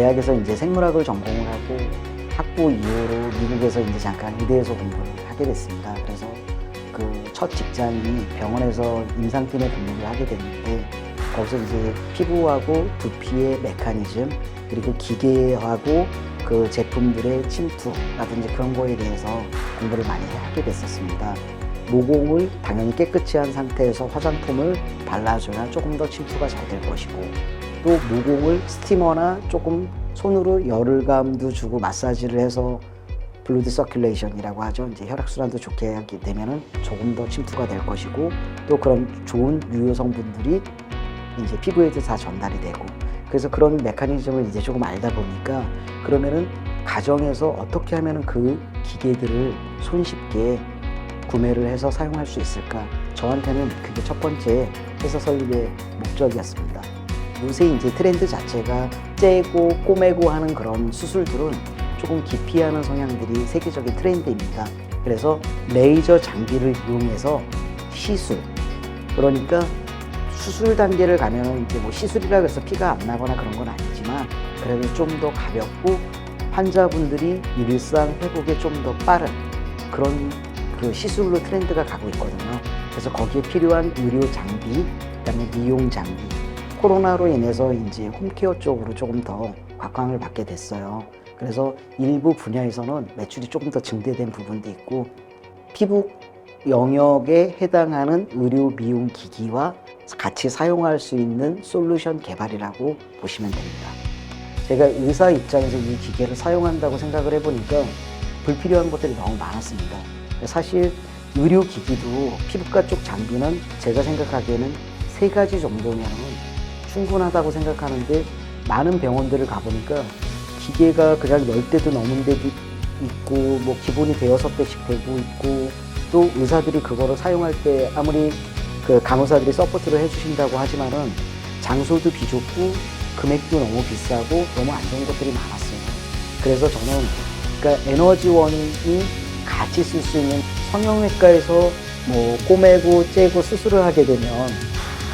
대학에서 이제 생물학을 전공을 하고 학부 이후로 미국에서 이제 잠깐 의대에서 공부를 하게 됐습니다. 그래서 그 첫 직장이 병원에서 임상팀에 근무를 하게 됐는데 거기서 이제 피부하고 두피의 메커니즘 그리고 기계하고 그 제품들의 침투라든지 그런 거에 대해서 공부를 많이 하게 됐었습니다. 모공을 당연히 깨끗이 한 상태에서 화장품을 발라줘야 조금 더 침투가 잘 될 것이고 또 모공을 스티머나 조금 손으로 열감도 주고 마사지를 해서 블루드 서큘레이션이라고 하죠. 이제 혈액순환도 좋게 하게 되면은 조금 더 침투가 될 것이고 또 그런 좋은 유효 성분들이 이제 피부에도 다 전달이 되고 그래서 그런 메커니즘을 이제 조금 알다 보니까 그러면은 가정에서 어떻게 하면은 그 기계들을 손쉽게 구매를 해서 사용할 수 있을까? 저한테는 그게 첫 번째 회사 설립의 목적이었습니다. 요새 이제 트렌드 자체가 째고 꼬매고 하는 그런 수술들은 조금 기피하는 성향들이 세계적인 트렌드입니다. 그래서 레이저 장비를 이용해서 시술 그러니까 수술 단계를 가면은 이제 뭐 시술이라 해서 피가 안 나거나 그런 건 아니지만 그래도 좀 더 가볍고 환자분들이 일상 회복에 좀 더 빠른 그런 그 시술로 트렌드가 가고 있거든요. 그래서 거기에 필요한 의료 장비, 그다음에 미용 장비. 코로나로 인해서 이제 홈케어 쪽으로 조금 더 곽광을 받게 됐어요. 그래서 일부 분야에서는 매출이 조금 더 증대된 부분도 있고 피부 영역에 해당하는 의료 미용 기기와 같이 사용할 수 있는 솔루션 개발이라고 보시면 됩니다. 제가 의사 입장에서 이 기계를 사용한다고 생각을 해보니까 불필요한 것들이 너무 많았습니다. 사실 의료 기기도 피부과 쪽 장비는 제가 생각하기에는 세 가지 정도면 충분하다고 생각하는데 많은 병원들을 가보니까 기계가 그냥 열 대도 넘은 데도 있고 뭐 기본이 대여섯 대씩 되고 있고 또 의사들이 그거를 사용할 때 아무리 그 간호사들이 서포트를 해주신다고 하지만은 장소도 비좁고 금액도 너무 비싸고 너무 안 좋은 것들이 많았어요. 그래서 저는 그러니까 에너지원이 같이 쓸 수 있는 성형외과에서 뭐 꼬매고 째고 수술을 하게 되면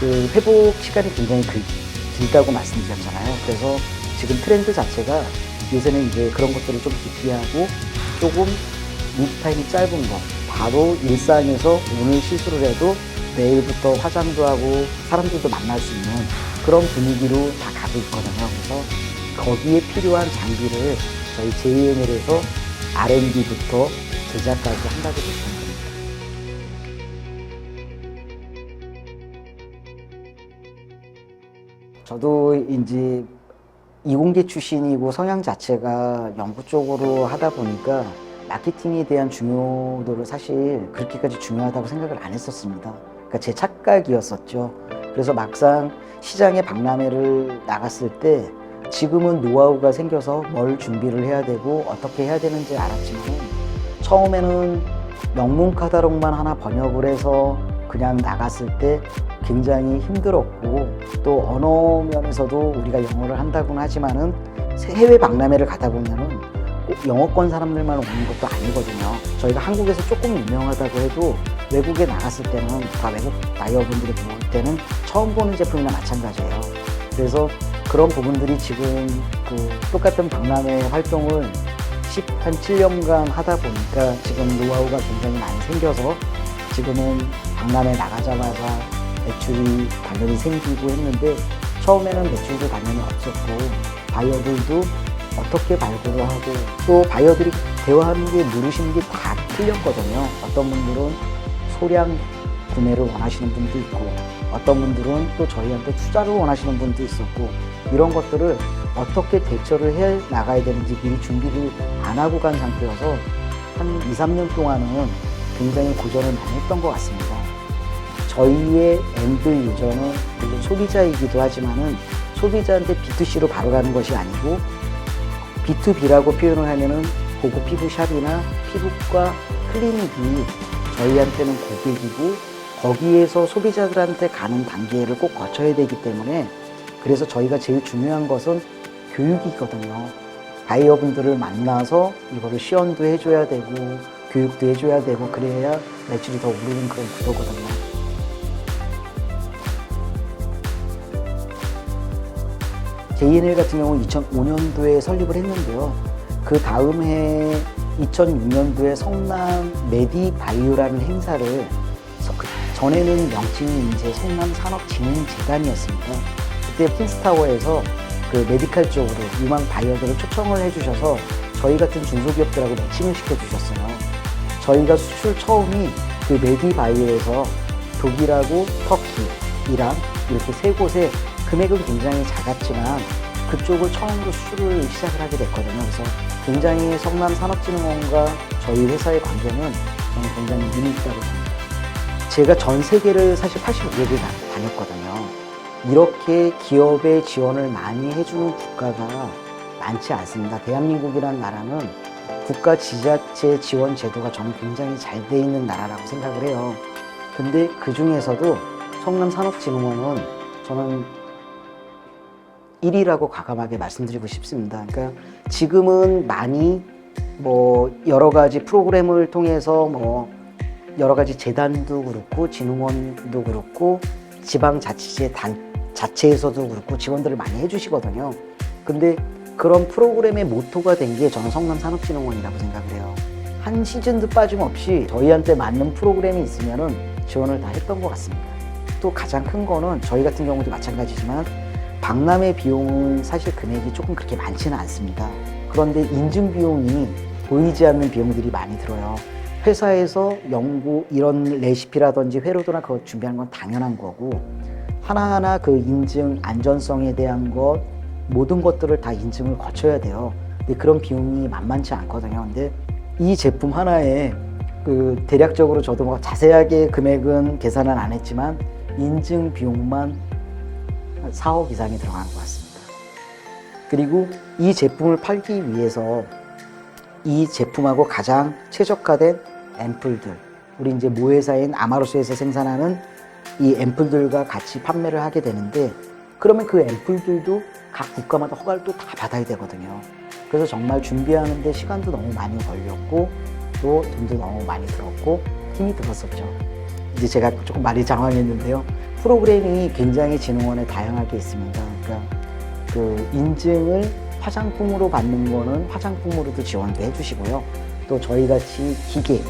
그 회복 시간이 굉장히 길, 길다고 말씀드렸잖아요. 그래서 지금 트렌드 자체가 요새는 이제 그런 것들을 좀 기피하고 조금 리드 타임이 짧은 거 바로 일상에서 오늘 시술을 해도 내일부터 화장도 하고 사람들도 만날 수 있는 그런 분위기로 다 가고 있거든요. 그래서 거기에 필요한 장비를 저희 JNL에서 R&D부터 제작까지 한다고 보시면 저도 이제 이공계 출신이고 성향 자체가 연구 쪽으로 하다 보니까 마케팅에 대한 중요도를 사실 그렇게까지 중요하다고 생각을 안 했었습니다. 그러니까 제 착각이었었죠. 그래서 막상 시장에 박람회를 나갔을 때 지금은 노하우가 생겨서 뭘 준비를 해야 되고 어떻게 해야 되는지 알았지만 처음에는 영문 카다록만 하나 번역을 해서 그냥 나갔을 때 굉장히 힘들었고 또 언어 면에서도 우리가 영어를 한다고는 하지만은 해외 박람회를 가다 보면은 꼭 영어권 사람들만 오는 것도 아니거든요. 저희가 한국에서 조금 유명하다고 해도 외국에 나갔을 때는 다 외국 바이어분들이 볼 때는 처음 보는 제품이나 마찬가지예요. 그래서 그런 부분들이 지금 그 똑같은 박람회 활동을 10, 한 7년간 하다 보니까 지금 노하우가 굉장히 많이 생겨서 지금은 박람회 나가자마자 매출이 당연히 생기고 했는데 처음에는 매출도 당연히 없었고 바이어들도 어떻게 발굴을 하고 또 바이어들이 대화하는 게 누르시는 게 다 틀렸거든요. 어떤 분들은 소량 구매를 원하시는 분도 있고 어떤 분들은 또 저희한테 투자를 원하시는 분도 있었고 이런 것들을 어떻게 대처를 해 나가야 되는지 미리 준비를 안 하고 간 상태여서 한 2, 3년 동안은 굉장히 고전을 많이 했던 것 같습니다. 저희의 엔드 유저는 소비자이기도 하지만은 소비자한테 B2C로 바로 가는 것이 아니고 B2B라고 표현을 하면은 고급 피부샵이나 피부과 클리닉이 저희한테는 고객이고 거기에서 소비자들한테 가는 단계를 꼭 거쳐야 되기 때문에 그래서 저희가 제일 중요한 것은 교육이거든요. 바이어분들을 만나서 이거를 시연도 해줘야 되고 교육도 해줘야 되고 그래야 매출이 더 오르는 그런 구도거든요. JNL 같은 경우는 2005년도에 설립을 했는데요. 그 다음 해 2006년도에 성남 메디바이오라는 행사를 서- 그 전에는 명칭이 이제 성남 산업진흥재단이었습니다. 그때 핀스타워에서 그 메디칼 쪽으로 유망 바이오들을 초청을 해주셔서 저희 같은 중소기업들하고 매칭을 시켜주셨어요. 저희가 수출 처음이 그 메디바이오에서 독일하고 터키, 이란 이렇게 세 곳에 금액은 굉장히 작았지만 그쪽을 처음으로 수출을 시작을 하게 됐거든요. 그래서 굉장히 성남 산업진흥원과 저희 회사의 관계는 저는 굉장히 유니크하고 봅니다. 제가 전 세계를 사실 85개국을 다녔거든요. 이렇게 기업의 지원을 많이 해주는 국가가 많지 않습니다. 대한민국이라는 나라는 국가 지자체 지원 제도가 저는 굉장히 잘 돼 있는 나라라고 생각을 해요. 근데 그 중에서도 성남산업진흥원은 저는 1위라고 과감하게 말씀드리고 싶습니다. 그러니까 지금은 많이 뭐 여러 가지 프로그램을 통해서 뭐 여러 가지 재단도 그렇고 진흥원도 그렇고 지방자치제 단 자체에서도 그렇고 지원들을 많이 해주시거든요. 근데 그런 프로그램의 모토가 된 게 저는 성남 산업진흥원이라고 생각을 해요. 한 시즌도 빠짐없이 저희한테 맞는 프로그램이 있으면은 지원을 다 했던 것 같습니다. 또 가장 큰 거는 저희 같은 경우도 마찬가지지만 박람회 비용은 사실 금액이 조금 그렇게 많지는 않습니다. 그런데 인증 비용이 보이지 않는 비용들이 많이 들어요. 회사에서 연구 이런 레시피라든지 회로도나 그거 준비하는 건 당연한 거고 하나하나 그 인증 안전성에 대한 것 모든 것들을 다 인증을 거쳐야 돼요. 근데 그런 비용이 만만치 않거든요. 근데 이 제품 하나에 그 대략적으로 저도 뭐 자세하게 금액은 계산은 안 했지만 인증 비용만 한 4억 이상이 들어가는 것 같습니다. 그리고 이 제품을 팔기 위해서 이 제품하고 가장 최적화된 앰플들, 우리 이제 모회사인 아마로스에서 생산하는 이 앰플들과 같이 판매를 하게 되는데 그러면 그 앰플들도 각 국가마다 허가를 또 다 받아야 되거든요. 그래서 정말 준비하는데 시간도 너무 많이 걸렸고 또 돈도 너무 많이 들었고 힘이 들었었죠. 이제 제가 조금 말이 장황했는데요. 프로그램이 굉장히 진흥원에 다양하게 있습니다. 그러니까 그 인증을 화장품으로 받는 거는 화장품으로도 지원도 해주시고요. 또 저희 같이 기계,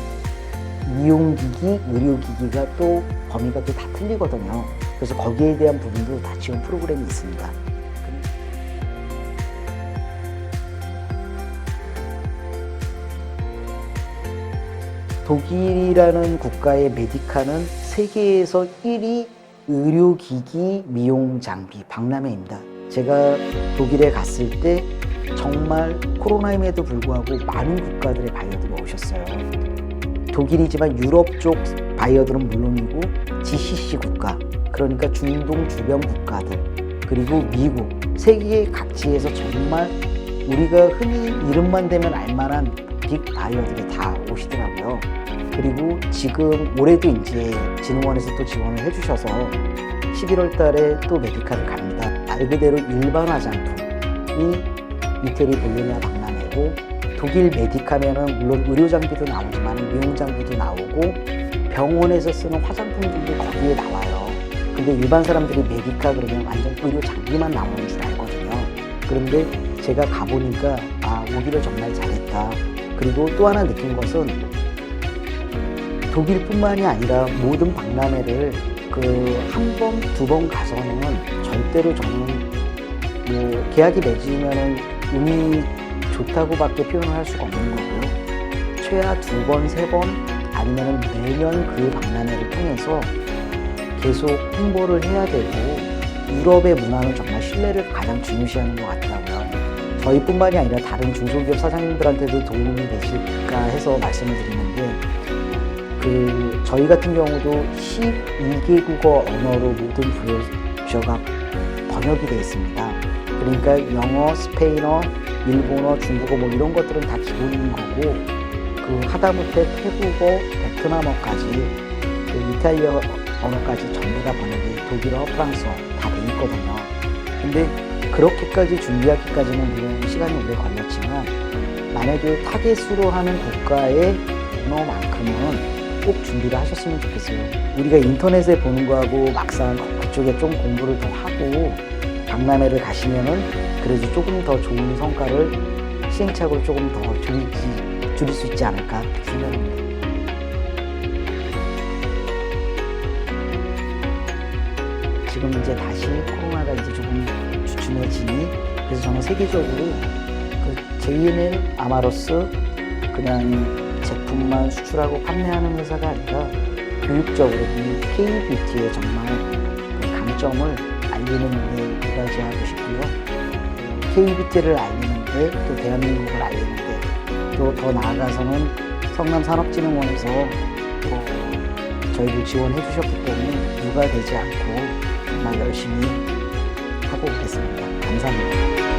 이용기기, 의료기기가 또 범위가 또 다 틀리거든요. 그래서 거기에 대한 부분도 다 지원 프로그램이 있습니다. 독일이라는 국가의 메디카는 세계에서 1위 의료기기 미용 장비 박람회입니다. 제가 독일에 갔을 때 정말 코로나임에도 불구하고 많은 국가들의 바이어들이 오셨어요. 독일이지만 유럽 쪽 바이어들은 물론이고 GCC 국가, 그러니까 중동 주변 국가들, 그리고 미국, 세계 각지에서 정말 우리가 흔히 이름만 대면 알만한 빅 바이어들이 다 오시더라고요. 그리고 지금 올해도 이제 진흥원에서 또 지원을 해주셔서 11월 달에 또 메디카를 갑니다. 말 그대로 일반 화장품이 이태리 볼로냐 박람회고 독일 메디카면은 물론 의료 장비도 나오지만 미용 장비도 나오고 병원에서 쓰는 화장품들도 거기에 나와요. 근데 일반 사람들이 메디카 그러면 완전 의료 장비만 나오는 줄 알거든요. 그런데 제가 가보니까 아 오기를 정말 잘했다. 그리고 또 하나 느낀 것은 독일뿐만이 아니라 모든 박람회를 그 한 번, 두 번 가서는 절대로 저는 뭐 계약이 맺으면은 운이 좋다고밖에 표현을 할 수가 없는 거고요. 최하 두 번, 세 번 아니면 매년 그 박람회를 통해서 계속 홍보를 해야 되고 유럽의 문화는 정말 신뢰를 가장 중요시하는 것 같더라고요. 저희뿐만이 아니라 다른 중소기업 사장님들한테도 도움이 되실까 해서 말씀을 드리는데 그 저희 같은 경우도 12개국어 언어로 모든 브로셔가 번역이 되어 있습니다. 그러니까 영어, 스페인어, 일본어, 중국어 뭐 이런 것들은 다 기본인 거고 그 하다못해 태국어, 베트남어까지 그 이탈리아 언어까지 전부 다 번역이 독일어, 프랑스어 다 돼 있거든요. 근데 그렇게까지 준비하기까지는 물론 시간이 오래 걸렸지만 만약에 타겟으로 하는 국가의 언어만큼은 꼭 준비를 하셨으면 좋겠어요. 우리가 인터넷에 보는 거하고 막상 그쪽에 좀 공부를 더 하고 박람회를 가시면은 그래도 조금 더 좋은 성과를 시행착오를 조금 더 줄이지, 줄일 수 있지 않을까 생각합니다. 지금 이제 다시 코로나가 이제 조금 주춤해지니 그래서 저는 세계적으로 그 JNL 아마로스 그냥 제품만 수출하고 판매하는 회사가 아니라 교육적으로 이 K-뷰티의 정말 그 강점을 알리는 데 일하지하고 싶고요. K-뷰티를 알리는데 또 대한민국을 알리는데 또 더 나아가서는 성남산업진흥원에서 또 저희를 지원해 주셨기 때문에 누가 되지 않고 정말 열심히 하고 오겠습니다. 감사합니다.